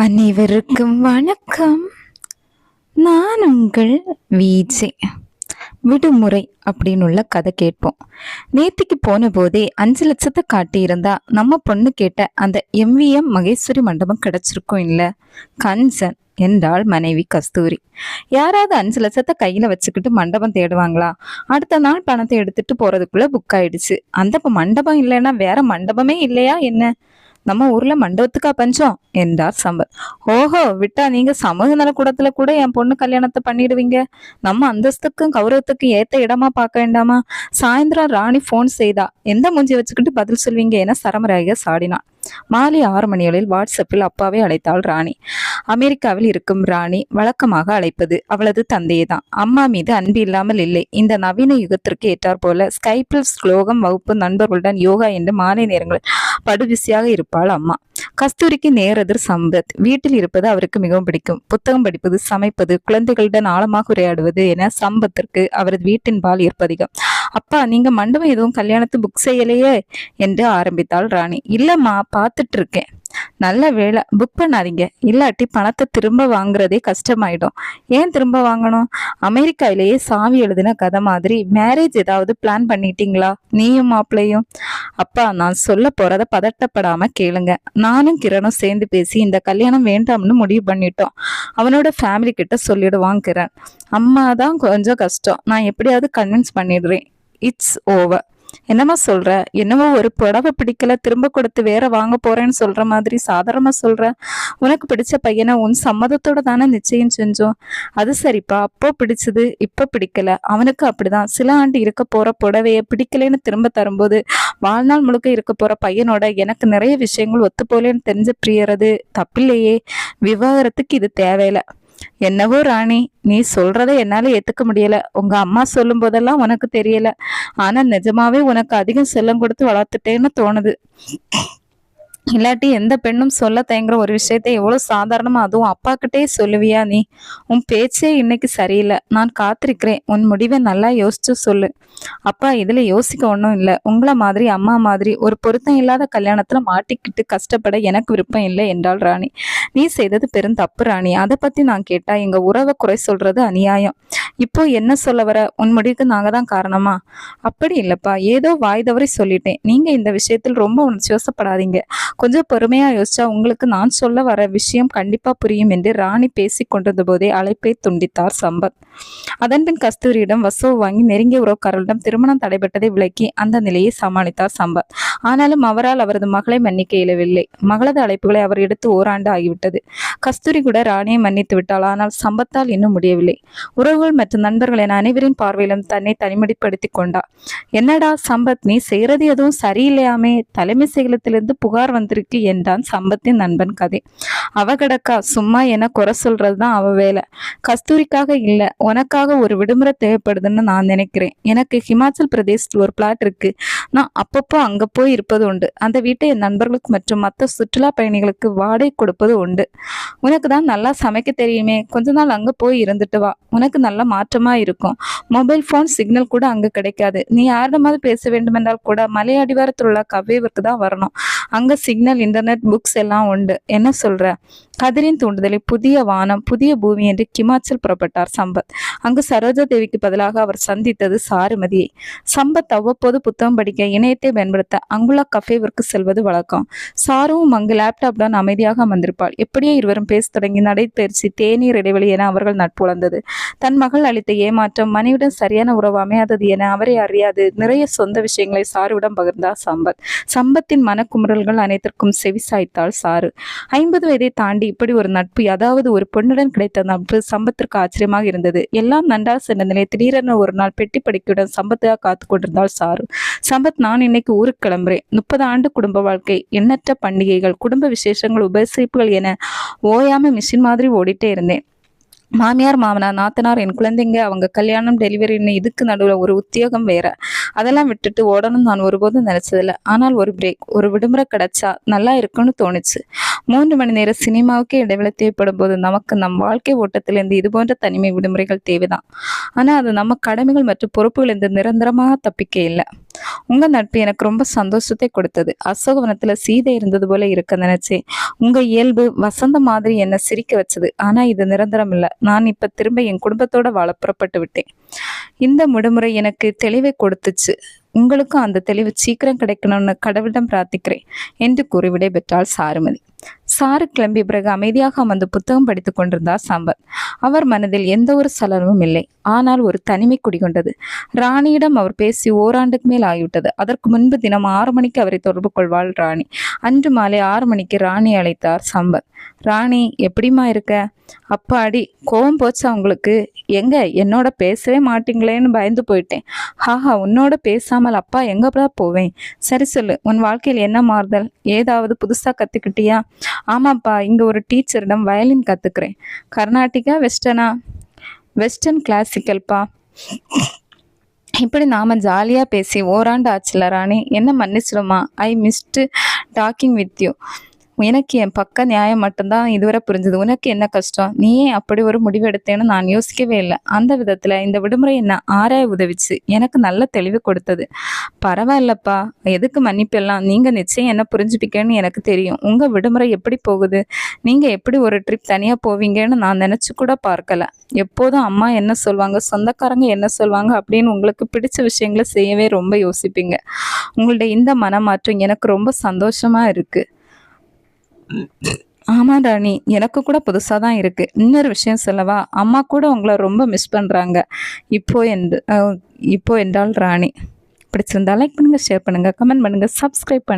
அனைவருக்கும் வணக்கம். நான் உங்கள் வீஜே. விடுமுறை அப்படின்னு உள்ள கதை கேட்போம். நேத்திக்கு போன போதே அஞ்சு லட்சத்தை காட்டியிருந்தா நம்ம பொண்ணு கேட்ட அந்த எம்விஎம் மகேஸ்வரி மண்டபம் கிடைச்சிருக்கும் இல்லை? கஞ்சன் என்றாள் மனைவி கஸ்தூரி. யாராவது அஞ்சு லட்சத்தை கையில வச்சுக்கிட்டு மண்டபம் தேடுவாங்களா? அடுத்த நாள் பணத்தை எடுத்துட்டு போறதுக்குள்ள புக் ஆயிடுச்சு. அந்த மண்டபம் இல்லைன்னா வேற மண்டபமே இல்லையா என்ன? நம்ம ஊர்ல மண்டபத்துக்கா பஞ்சம்? என்றார் சம்பத். ஓஹோ விட்டா நீங்க சமூக நலக்கூடத்துல கூட என் பொண்ணு கல்யாணத்தை பண்ணிடுவீங்க. நம்ம அந்தஸ்துக்கும் கௌரவத்துக்கும் ஏத்த இடமா பார்க்க வேண்டாமா? சாயந்தரம் ராணி ஃபோன் செய்தா. எந்த மூஞ்சி வச்சுக்கிட்டு பதில் சொல்வீங்க? என சரமராக சாடினான் மாலை ஆறு மணிகளில் வாட்ஸ்அப்பில் அப்பாவை அழைத்தாள் ராணி. அமெரிக்காவில் இருக்கும் ராணி வழக்கமாக அழைப்பது அவளது தந்தையேதான். அம்மா மீது அன்பு இல்லாமல் இல்லை. இந்த நவீன யுகத்திற்கு ஏற்றார் போல ஸ்கைப்பில் ஸ்லோகம் வகுப்பு நண்பர்களுடன் யோகா என்று மாலை நேரங்களில் படுபிசியாக இருப்பாள் அம்மா. கஸ்தூரிக்கு நேரெதிர் சம்பத். வீட்டில் இருப்பது அவருக்கு மிகவும் பிடிக்கும். புத்தகம் படிப்பது சமைப்பது குழந்தைகளுடன் ஆழமாக உரையாடுவது என சம்பத்திற்கு அவரது வீட்டின் பால் இருப்பதிகம். அப்பா நீங்க மண்டபம் எதுவும் கல்யாணத்து புக் செய்யலையே? என்று ஆரம்பித்தாள் ராணி. இல்லம்மா பார்த்துட்டு இருக்கேன். நல்ல வேலை புக் பண்ணாதீங்க. இல்லாட்டி பணத்தை திரும்ப வாங்குறதே கஷ்டமாயிடும். ஏன் திரும்ப வாங்கணும்? அமெரிக்காவிலேயே சாவி எழுதின கதை மாதிரி மேரேஜ் ஏதாவது பிளான் பண்ணிட்டீங்களா? நீயும் மாப்பிள்ளையும்? அப்பா நான் சொல்ல போறத பதட்டப்படாம கேளுங்க. நானும் கிரணும் சேர்ந்து பேசி இந்த கல்யாணம் வேண்டாம்னு முடிவு பண்ணிட்டோம். அவனோட ஃபேமிலி கிட்ட சொல்லிடுவான் கிரண். அம்மா தான் கொஞ்சம் கஷ்டம். நான் எப்படியாவது கன்வின்ஸ் பண்ணிடுறேன். இட்ஸ் ஓவர் என்னம்மா சொல்ற? என்னமோ ஒரு புடவை பிடிக்கல திரும்ப கொடுத்து வேற வாங்க போறேன்னு சொல்ற மாதிரி சாதாரணமா சொல்ற? உனக்கு பிடிச்ச பையனை உன் சம்மதத்தோட தானே நிச்சயம் செஞ்சோம். அது சரிப்பா அப்போ பிடிச்சது இப்ப பிடிக்கல. அவனுக்கு அப்படிதான். சில ஆண்டு இருக்க போற புடவைய பிடிக்கலைன்னு திரும்ப தரும்போது வாழ்நாள் முழுக்க இருக்க போற பையனோட எனக்கு நிறைய விஷயங்கள் ஒத்து போலேன்னு தெரிஞ்ச பிரியறது தப்பில்லையே. விவாகரத்துக்கு இது தேவையில்ல. என்னவோ ராணி நீ சொல்றதை என்னால ஏத்துக்க முடியல. உங்க அம்மா சொல்லும் போதெல்லாம் உனக்கு தெரியல. ஆனா நிஜமாவே உனக்கு அதிகம் செல்லம் கொடுத்து வளர்த்துட்டேன்னு தோணுது. இல்லாட்டி எந்த பெண்ணும் சொல்ல தயங்குற ஒரு விஷயத்த எவ்வளவு சாதாரணமா அதுவும் அப்பா கிட்டே சொல்லுவியா நீ? உன் பேச்சே இன்னைக்கு சரியில்லை. நான் காத்திருக்கிறேன். உன் முடிவை நல்லா யோசிச்சு சொல்லு. அப்பா இதுல யோசிக்க ஒன்றும் இல்லை. உங்களை மாதிரி அம்மா மாதிரி ஒரு பொருத்தம் இல்லாத கல்யாணத்துல மாட்டிக்கிட்டு கஷ்டப்பட எனக்கு விருப்பம் இல்லை என்றாள் ராணி. நீ செய்தது பெரும் தப்பு ராணி. அதை பத்தி நான் கேட்டா எங்க உறவை குறை சொல்றது அநியாயம். இப்போ என்ன சொல்ல வர? உன் முடிவுக்கு நாங்க தான் காரணமா? அப்படி இல்லப்பா. ஏதோ வாய் தவறி சொல்லிட்டேன். நீங்க இந்த விஷயத்தில் ரொம்ப உணர்ச்சிவசப்படாதீங்க கொஞ்சம் பொறுமையா யோசிச்சா உங்களுக்கு நான் சொல்ல வர விஷயம் கண்டிப்பா புரியும் என்று ராணி பேசி கொண்டிருந்த போதே அழைப்பை துண்டித்தார் சம்பத். அதன்பின் கஸ்தூரியிடம் வசவு வாங்கி நெருங்கிய உறவுக்காரர்களிடம் திருமணம் தடைபட்டதை விளக்கி அந்த நிலையை சமாளித்தார் சம்பத். ஆனாலும் அவரால் அவரது மகளை மன்னிக்க இயலவில்லை. மகளது அழைப்புகளை அவர் எடுத்து ஓராண்டு ஆகிவிட்டது. கஸ்தூரி கூட ராணியை மன்னித்து விட்டாள். ஆனால் சம்பத்தால் இன்னும் முடியவில்லை. உறவுகள் மற்றும் நண்பர்கள் என அனைவரின் பார்வையிலும் தன்னை தனிமடிப்படுத்தி கொண்டாள் என்னடா சம்பத் நீ செய்யறது எதுவும் சரியில்லையாமே? தலைமை செயலத்திலிருந்து புகார் வந்திருக்கு என்றான் சம்பத்தின் நண்பன் கதை. அவ கிடக்கா? சும்மா என குறை சொல்றதுதான் அவ வேலை. கஸ்தூரிக்காக இல்ல உனக்காக ஒரு விடுமுறை தேவைப்படுதுன்னு நான் நினைக்கிறேன். எனக்கு ஹிமாச்சல் பிரதேசத்தில் ஒரு பிளாட் இருக்கு. நான் அப்பப்போ அங்க போய் இருப்பது உண்டு. அந்த வீட்டை என் நண்பர்களுக்கு மற்றும் மற்ற சுற்றுலா பயணிகளுக்கு வாடகை கொடுப்பது உண்டு. உனக்கு தான் நல்லா சமைக்க தெரியுமே. கொஞ்ச நாள் அங்க போய் இருந்துட்டு வா. உனக்கு நல்ல மாற்றமா இருக்கும். மொபைல் ஃபோன் சிக்னல் கூட அங்க கிடைக்காது. நீ யாரிடமாவது பேச வேண்டுமென்றால் கூட மலை அடிவாரத்தில் உள்ள கவ்வேவிற்கு தான் வரணும். அங்க சிக்னல் இன்டர்நெட் புக்ஸ் எல்லாம் உண்டு. என்ன சொல்ற? கதிரின் தூண்டுதலை புதிய வானம் புதிய பூமி என்று கிமாச்சல் புறப்பட்டார் சம்பத். அங்கு சரோஜா தேவிக்கு பதிலாக அவர் சந்தித்தது சாருமதியை சம்பத் அவ்வப்போது புத்தகம் படிக்க இணையத்தை பயன்படுத்த அங்குள்ள கஃபேவிற்கு செல்வது வழக்கம். சாருவும் அங்கு லேப்டாப்புடன் அமைதியாக அமர்ந்திருப்பாள். எப்படியோ இருவரும் பேச தொடங்கி நடைபயிற்சி தேநீர் இடைவெளி என அவர்கள் நட்பு வளர்ந்தது தன் மகள் அளித்த ஏமாற்றம் மனைவிடம் சரியான உறவு அமையாதது என அவரை அறியாது நிறைய சொந்த விஷயங்களை சாருவிடம் பகிர்ந்தார் சம்பத். சம்பத்தின் மனக்குமுறல்கள் அனைத்திற்கும் செவிசாய்த்தாள் சாரு. ஐம்பது வயதை தாண்டி இப்படி ஒரு நட்பு அதாவது ஒரு பெண்ணுடன் கிடைத்த நட்பு சம்பத்திற்கு ஆச்சரியமாக இருந்தது. எல்லாம் நன்றாக சென்ற நிலை திடீரென ஒரு நாள் பெட்டி படிக்கையுடன் சம்பத்தாக காத்து கொண்டிருந்தாள் சாரு. சம்பத் நான் இன்னைக்கு ஊருக்கு கிளம்புறேன். முப்பது ஆண்டு குடும்ப வாழ்க்கை எண்ணற்ற பண்டிகைகள் குடும்ப விசேஷங்கள் உபசரிப்புகள் என ஓயாம மிஷின் மாதிரி ஓடிட்டே இருந்தேன். மாமியார் மாமனார் நாத்தனார் என் குழந்தைங்க அவங்க கல்யாணம் டெலிவரின்னு இதுக்கு நடுவில் ஒரு உத்தியோகம் வேற. அதெல்லாம் விட்டுட்டு ஓடணும் நான் ஒருபோதும் நினச்சதில்ல. ஆனால் ஒரு பிரேக் ஒரு விடுமுறை கிடைச்சா நல்லா இருக்கும்னு தோணுச்சு. மூன்று மணி நேரம் சினிமாவுக்கே இடைவெளி தேவைப்படும் போது நமக்கு நம் வாழ்க்கை ஓட்டத்திலிருந்து இது போன்ற தனிமை விடுமுறைகள் தேவைதான். ஆனால் அது நம்ம கடமைகள் மற்றும் பொறுப்புகளிலிருந்து நிரந்தரமாக தப்பிக்க இல்லை. உங்க நட்பு எனக்கு ரொம்ப சந்தோஷத்தை கொடுத்தது. அசோகவனத்துல சீதை இருந்தது போல இருக்க நினைச்சேன் உங்க இயல்பு வசந்த மாதிரி என்ன சிரிக்க வச்சது. ஆனா இது நிரந்தரம் இல்லை. நான் இப்ப திரும்ப என் குடும்பத்தோட வாழ புறப்பட்டு விட்டேன். இந்த முடுமுறை எனக்கு தெளிவை கொடுத்துச்சு. உங்களுக்கும் அந்த தெளிவு சீக்கிரம் கிடைக்கணும்னு கடவுளிடம் பிரார்த்திக்கிறேன். என்று கூறி விடைபெற்றாள் சாருமதி. சாரு கிளம்பிய பிறகு அமைதியாக அமர்ந்து புத்தகம் படித்துக் கொண்டிருந்தார் சம்பத் அவர் மனதில் எந்த ஒரு சலனமும் இல்லை. ஆனால் ஒரு தனிமை குடிகொண்டது. ராணியிடம் அவர் பேசி ஓராண்டுக்கு மேல் ஆகிவிட்டது. அதற்கு முன்பு தினம் ஆறு மணிக்கு அவரை தொடர்பு கொள்வாள் ராணி. அன்று மாலை ஆறு மணிக்கு ராணி அழைத்தார் சம்பத் ராணி எப்படிம்மா இருக்க? அப்பாடி கோவம் போச்சு அவங்களுக்கு எங்க? என்னோட பேசவே மாட்டீங்களேன்னு பயந்து போயிட்டேன். ஹாஹா உன்னோட பேசாமல் அப்பா எங்க போவேன்? சரி சொல்லு உன் வாழ்க்கையில் என்ன மாறுதல்? ஏதாவது புதுசா கத்துக்கிட்டியா? ஆமாப்பா இங்க ஒரு டீச்சரிடம் வயலின் கத்துக்கிறேன். கர்நாடிகா வெஸ்டர்னா? வெஸ்டர்ன் கிளாசிக்கல்ப்பா இப்படி நாம ஜாலியா பேசி ஓராண்டு ஆச்சுல ராணி. என்ன மன்னிச்சிடுமா? I missed talking with you எனக்கு என் பக்க நியாயம் மட்டும்தான் இதுவரை புரிஞ்சது. உனக்கு என்ன கஷ்டம்? நீ ஏன் அப்படி ஒரு முடிவெடுத்தேன்னு நான் யோசிக்கவே இல்லை. அந்த விதத்துல இந்த விடுமுறை என்ன ஆராய உதவிச்சு எனக்கு நல்ல தெளிவு கொடுத்தது. பரவாயில்லப்பா. எதுக்கு மன்னிப்பெல்லாம் நீங்க நிச்சயம் என்ன புரிஞ்சுப்பீங்கன்னு எனக்கு தெரியும். உங்க விடுமுறை எப்படி போகுது? நீங்க எப்படி ஒரு ட்ரிப் தனியா போவீங்கன்னு நான் நினைச்சு கூட பார்க்கல. எப்போதும் அம்மா என்ன சொல்லுவாங்க சொந்தக்காரங்க என்ன சொல்லுவாங்க அப்படின்னு உங்களுக்கு பிடிச்ச விஷயங்களை செய்யவே ரொம்ப யோசிப்பீங்க. உங்களுடைய இந்த மனமாற்றம் எனக்கு ரொம்ப சந்தோஷமா இருக்கு. ஆமா ராணி. எனக்கு கூட புதுசாக தான் இருக்கு. இன்னொரு விஷயம் சொல்லவா? அம்மா கூட உங்களை ரொம்ப மிஸ் பண்ணுறாங்க இப்போ என்று இப்போ என்றால் ராணி. பிடிச்சிருந்தா லைக் பண்ணுங்க ஷேர் பண்ணுங்க கமெண்ட் பண்ணுங்க சப்ஸ்கிரைப் பண்ணுங்க.